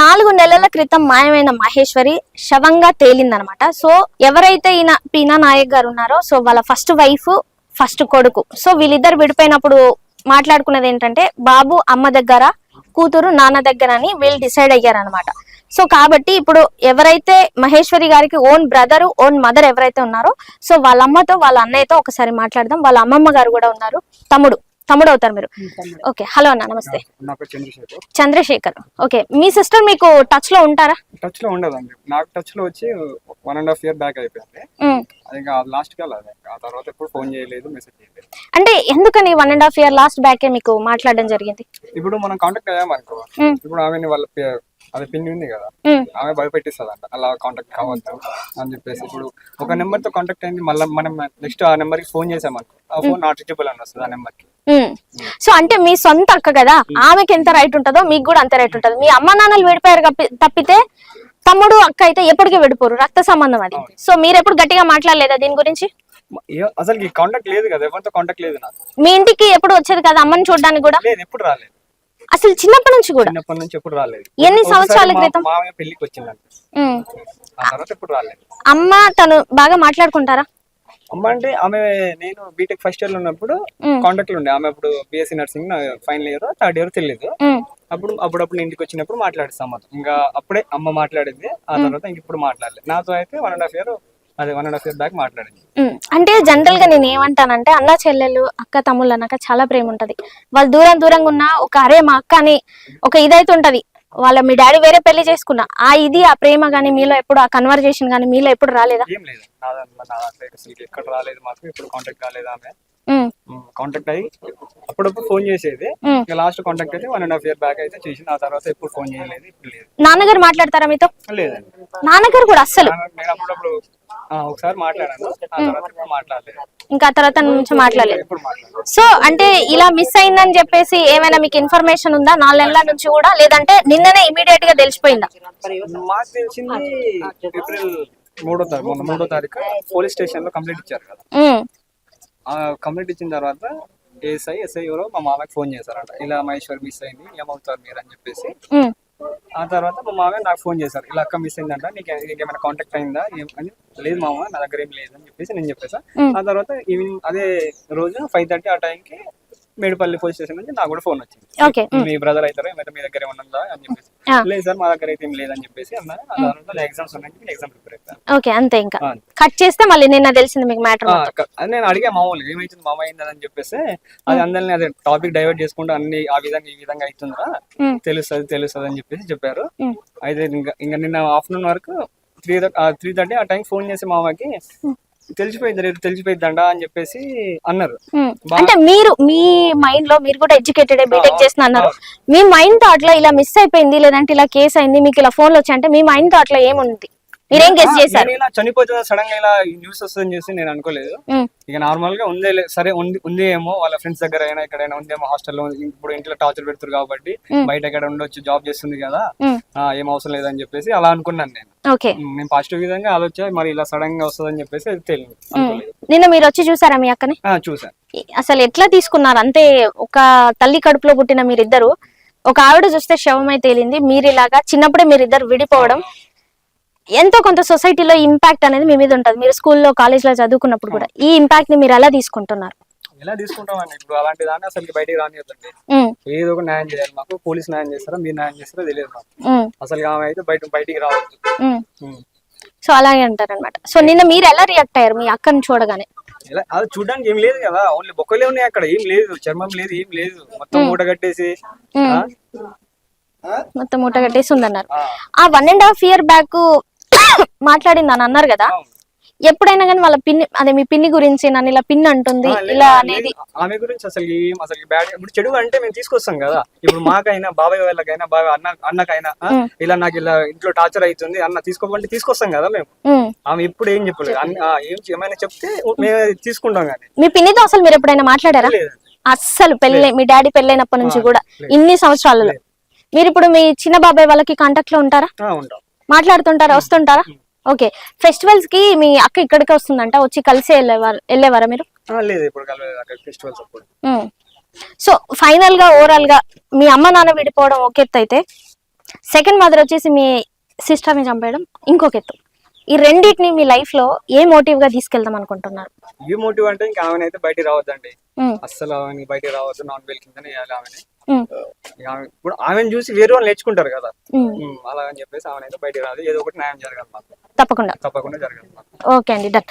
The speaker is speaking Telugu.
నాలుగు నెలల క్రితం మాయమైన మహేశ్వరి శవంగా తేలిందనమాట. సో ఎవరైతే ఈయన పీనా నాయక్ గారు ఉన్నారో సో వాళ్ళ ఫస్ట్ వైఫ్ ఫస్ట్ కొడుకు. సో వీళ్ళిద్దరు విడిపోయినప్పుడు మాట్లాడుకున్నది ఏంటంటే బాబు అమ్మ దగ్గర కూతురు నాన్న దగ్గర అని వీళ్ళు డిసైడ్ అయ్యారనమాట. సో కాబట్టి ఇప్పుడు ఎవరైతే మహేశ్వరి గారికి ఓన్ బ్రదర్ ఓన్ మదర్ ఎవరైతే ఉన్నారో సో వాళ్ళ అమ్మతో వాళ్ళ అన్నయ్యతో ఒకసారి మాట్లాడదాం. వాళ్ళ అమ్మమ్మ గారు కూడా ఉన్నారు. తమ్ముడు. తమ్ముడు అవుతారు మీరు ఓకే హలో అన్న నమస్తే. చంద్రశేఖర్. ఓకే. మీ సిస్టర్ మీకు టచ్లో ఉంటారా? టచ్లో ఉండదండి. నాకు టచ్లో వచ్చి one and half year back అయిపోయింది. లాస్ట్ ఆ తర్వాత ఎప్పుడు ఫోన్ చేయలేదు మెసేజ్ చేయలేదు. అంటే ఎందుకని one and half year last బ్యాకే మీకు మాట్లాడడం జరిగింది? ఇప్పుడు మనం కాంటాక్ట్ అయ్యామనుకో. ఇప్పుడు ఆమె వాళ్ళ అదే పిన్ ఉంది కదా. ఆమె భయపెట్టిస్తుందంట. అలా కాంటాక్ట్ కావద్దు అని చెప్పేసి. ఇప్పుడు ఒక నెంబర్తో కాంటాక్ట్ అయింది. మళ్ళీ మనం నెక్స్ట్ ఆ నెంబర్కి ఫోన్ చేసామనుకో ఆ ఫోన్ నాట్ రీచబుల్ అని వస్తుంది ఆ నెంబర్కి. సో అంటే మీ సొంత అక్క కదా ఆమెకి ఎంత రైట్ ఉంటుందో మీకు కూడా అంత రైట్ ఉంటుంది. మీ అమ్మ నాన్నలు విడిపోయారు తప్పితే తమ్ముడు అక్క అయితే ఎప్పటికీ విడిపోరు రక్త సంబంధం అది. సో మీరు ఎప్పుడు గట్టిగా మాట్లాడలేదా దీని గురించి? ఏ- అసలు ఈ కాంటాక్ట్ లేదు కదా ఎవరితో కాంటాక్ట్ లేదు నాకు. మీ ఇంటికి ఎప్పుడు వచ్చేది కదా అమ్మని చూడడానికి కూడా? లేదు ఎప్పుడు రాలేదు. అసలు చిన్నప్పటి నుంచి కూడా? చిన్నప్పటి నుంచి ఎప్పుడు రాలేదు. ఎన్ని సంవత్సరాల క్రితం? పెళ్ళికి వచ్చిందంట అమ్మ తను బాగా మాట్లాడుకుంటారా? అమ్మ అంటే ఆమె నేను బీటెక్ ఫస్ట్ ఇయర్లో ఉన్నప్పుడు. కాంటాక్ట్లో ఉండే. ఆమె అప్పుడు BSc nursing final year third year తెలియదు. అప్పుడు అప్పుడప్పుడు ఇంటికి వచ్చినప్పుడు మాట్లాడిస్తాం అమ్మతో ఇంకా అప్పుడే అమ్మ మాట్లాడింది ఆ తర్వాత ఇంక ఇప్పుడు మాట్లాడలేదు నాతో అయితే వన్ అండ్ హాఫ్ ఇయర్ అదే one and half year back మాట్లాడింది. అంటే జనరల్గా నేను ఏమంటానంటే అన్న చెల్లెలు అక్క తమ్ముళ్ళు అన్నాక చాలా ప్రేమ ఉంటది. వాళ్ళు దూరం దూరంగా ఉన్నా ఒక అరే మా అక్క అని ఒక ఇదైతే ఉంటది వాళ్ళ మీ డాడీ వేరే పెళ్ళి చేసుకున్నా. ఆ ఇది ఆ ప్రేమ గానీ మీలో ఎప్పుడు ఆ కన్వర్జేషన్ గానీ మీలో ఎప్పుడు రాలేదా? ఏం లేదు. నా దాంట్లో నా దాంట్లో అయితే అసలు ఎక్కడ రాలేదు మాకు ఇప్పుడు కాంటాక్ట్ కాలేదు ఆమె. ఉమ్, కాంటాక్ట్ అయ్యి అప్పుడప్పుడు ఫోన్ చేసేది. ఇంకా లాస్ట్ కాంటాక్ట్ అయితే one and half year back అయితే చేసింది. ఆ తర్వాత ఎప్పుడు ఫోన్ చేయలేదు ఇప్పుడు లేదు. నాన్నగారు మాట్లాడతారా మీతో? లేదండి. నాన్నగారు కూడా అస్సలు. నేను అప్పుడప్పుడు ఆ, ఒకసారి మాట్లాడాను. ఇంకా తర్వాత నుంచి మాట్లాడలేదు. సో అంటే ఇలా మిస్ అయిందని చెప్పేసి ఏమైనా మీకు ఇన్ఫర్మేషన్ ఉందా? నాలుగు నెలల నుంచి కూడా? లేదంటే నిన్ననే ఇమీడియట్గా తెలిసిపోయిందా? మాకు తెలిసింది ఏప్రిల్ మూడో తారీఖు మొన్న మూడో తారీఖు పోలీస్ స్టేషన్లో కంప్లైంట్ ఇచ్చారు కదా. ఆ కంప్లైంట్ ఇచ్చిన తర్వాత ఏఎస్ఐ ఎస్ఐ ఎవరో మా మామకి ఫోన్ చేశారంట. ఇలా మహేశ్వర్ మిస్ అయింది ఏమవుతారు మీరు అని చెప్పేసి. ఆ తర్వాత మా మామ నాకు ఫోన్ చేశారు. ఇలా అక్క మిస్ అయిందంట నీకు నీకేమైనా కాంటాక్ట్ అయిందా? అని లేదు మామ నా దగ్గర ఏం లేదు అని చెప్పేసి నేను చెప్పేసా. ఆ తర్వాత ఈవినింగ్ అదే రోజు ఫైవ్ థర్టీ ఆ టైంకి మేడిపల్లి పోలీస్ స్టేషన్ నుంచి నాకు కూడా ఫోన్ వచ్చింది. మీ బ్రదర్ అవుతారు ఏమైతే మీ దగ్గర ఏమన్నా ఉందా అని చెప్పేసి. లేదు సార్ మా దగ్గర అయితే ఏం లేదని చెప్పేసి అన్నారు. ఎగ్జామ్స్ ఉన్నాయి ఎగ్జామ్ ప్రిపేర్ అవుతాను ఓకే అంతే ఇంకా. కట్ చేస్తే మళ్ళీ నిన్న తెలిసింది మీకు మ్యాటర్ అది నేను అడిగా మామూలుగా ఏమైతుంది మామ అని చెప్పేసి అది అందరిని అదే టాపిక్ డైవర్ట్ చేసుకుంటూ అన్ని ఆ విధంగా ఈ విధంగా అవుతుందా. తెలుస్తుంది తెలుస్తుంది అని చెప్పేసి చెప్పారు. అయితే ఇంకా ఇంకా నిన్న ఆఫ్టర్నూన్ వరకు త్రీ త్రీ థర్టీ ఆ టైం ఫోన్ చేసి మామకి తెలిసిపోయింది రేపు తెలిసిపోయిద్దండా అని చెప్పేసి అన్నారు. అంటే మీరు మీ మైండ్లో మీరు కూడా ఎడ్యుకేటెడ్ బీటెక్ చేసిన అన్నారు మీ మైండ్ థాట్లో ఇలా మిస్ అయిపోయింది లేదంటే ఇలా కేసు అయింది మీకు ఇలా ఫోన్లు వచ్చాయి అంటే మీ మైండ్ థాట్లో ఏముంది? మీరేం గెస్ చేశారు? ఇలా చనిపోతుందా సడన్గా ఇలా న్యూస్ వస్తుందని చేసి నేను అనుకోలేదు. ఇక నార్మల్గా ఉందే సరే ఉంది ఉంది ఏమో వాళ్ళ ఫ్రెండ్స్ దగ్గర అయినా ఎక్కడైనా ఉందేమో హాస్టల్లో ఇప్పుడు ఇంట్లో టార్చర్ పెడుతురు కాబట్టి. బయట ఎక్కడ ఉండొచ్చు జాబ్ చేస్తుంది కదా ఏం అవసరం లేదని చెప్పేసి అలా అనుకున్నాను నేను. పాజిటివ్ విధంగా ఆలోచన మరి ఇలా సడన్గా వస్తుందని చెప్పేసి తెలియదు నిన్న మీరు వచ్చి చూసారా మీ అక్కని? చూసాను అసలు ఎట్లా తీసుకున్నారు? అంతే ఒక తల్లి కడుపులో పుట్టిన మీరిద్దరు ఒక ఆవిడ చూస్తే శవమై తేలింది మీరు ఇలాగా చిన్నప్పుడే మీరిద్దరు విడిపోవడం ఎంతో కొంత సొసైటీలో ఇంపాక్ట్ అనేది మీ మీద ఉంటుంది. మీరు స్కూల్లో కాలేజ్లో చదువుకున్నప్పుడు కూడా ఈ ఇంపాక్ట్ని మీరు ఎలా తీసుకుంటున్నారు? ఎలా తీసుకుంటామండి? ఇప్పుడు అలాంటి దాన్ని అసలు బయటికి రానియద్దండి. ఏదో ఒక న్యాయం చేయాలి మాకు పోలీస్ న్యాయం చేస్తారా మీరు న్యాయం చేస్తారా తెలియదు మాకు. అసలు ఆమె అయితే బయట బయటికి రావద్దు. సో అలాగే అంటారు అనమాట సో నిన్న మీరు ఎలా రియాక్ట్ అయ్యారు మీ అక్కని చూడగానే? అది చూడడానికి ఏం లేదు కదా. ఓన్లీ బొక్కలే ఉన్నాయి అక్కడ. ఏం లేదు. చర్మం లేదు ఏం లేదు. మొత్తం మూట కట్టేసి? మొత్తం మూట కట్టేసి ఉందన్నారు. ఆ. One and half year back మాట్లాడింది అని అన్నారు కదా. ఎప్పుడైనా కానీ వాళ్ళ పిన్ని అదే మీ పిన్ని గురించి నన్ను ఇలా పిన్ అంటుంది ఇలా. అనేది. ఆమె గురించి అసలు ఏం అసలు బ్యాడ్ ఇప్పుడు చెడు అంటే మేము తీసుకొస్తాం కదా. ఇప్పుడు మాకైనా బాబాయ్ వాళ్ళకైనా బాబాయ్ అన్న అన్నకైనా ఇలా నాకు ఇలా ఇంట్లో టార్చర్ అవుతుంది అన్న తీసుకోమంటే తీసుకొస్తాం కదా మేము. ఆమె ఇప్పుడు ఏం చెప్పలేదు. ఏం ఏమైనా చెప్తే మేము తీసుకుంటాం కానీ. మీ పిన్నితో అసలు మీరు ఎప్పుడైనా మాట్లాడారా? అస్సలు పెళ్ళి మీ డాడీ పెళ్ళైనప్పటి నుంచి కూడా ఇన్ని సంవత్సరాలలో. మీరు ఇప్పుడు మీ చిన్న బాబాయ్ వాళ్ళకి కాంటాక్ట్లో ఉంటారా? ఉంటాం. మాట్లాడుతుంటారా? వస్తుంటారా? ఓకే. ఫెస్టివల్స్కి మీ అక్క ఇక్కడికి వస్తుందంట వచ్చి కలిసి వెళ్ళేవారు వెళ్ళేవారా మీరు? ఆ, లేదు ఇప్పుడు కలవలేదు అక్కడ ఫెస్టివల్స్ అప్పుడు. సో ఫైనల్గా ఓవరాల్గా మీ అమ్మ నాన్న విడిపోవడం ఒక ఎత్తు అయితే సెకండ్ మదర్ వచ్చేసి మీ సిస్టర్ని చంపేయడం ఇంకొక ఎత్తు ఈ రెండింటిని మీ లైఫ్లో ఏ మోటివ్గా తీసుకెళ్దాం అనుకుంటున్నారు? ఈ మోటివ్ అంటే ఇంకా ఆమె అయితే బయటికి రావద్దండి. అస్సలు ఆమె బయటికి రావద్దు నాన్ వెల్ కిందనే వేయాలి ఆమెని. ఇప్పుడు ఆమెను చూసి వేరే వాళ్ళు నేర్చుకుంటారు కదా. అలా అని చెప్పేసి ఆమె అయితే బయటికి రాదు. ఏదో ఒకటి న్యాయం జరగాలి తప్పకుండా. తప్పకుండా జరగాలి ఓకే అండి డన్.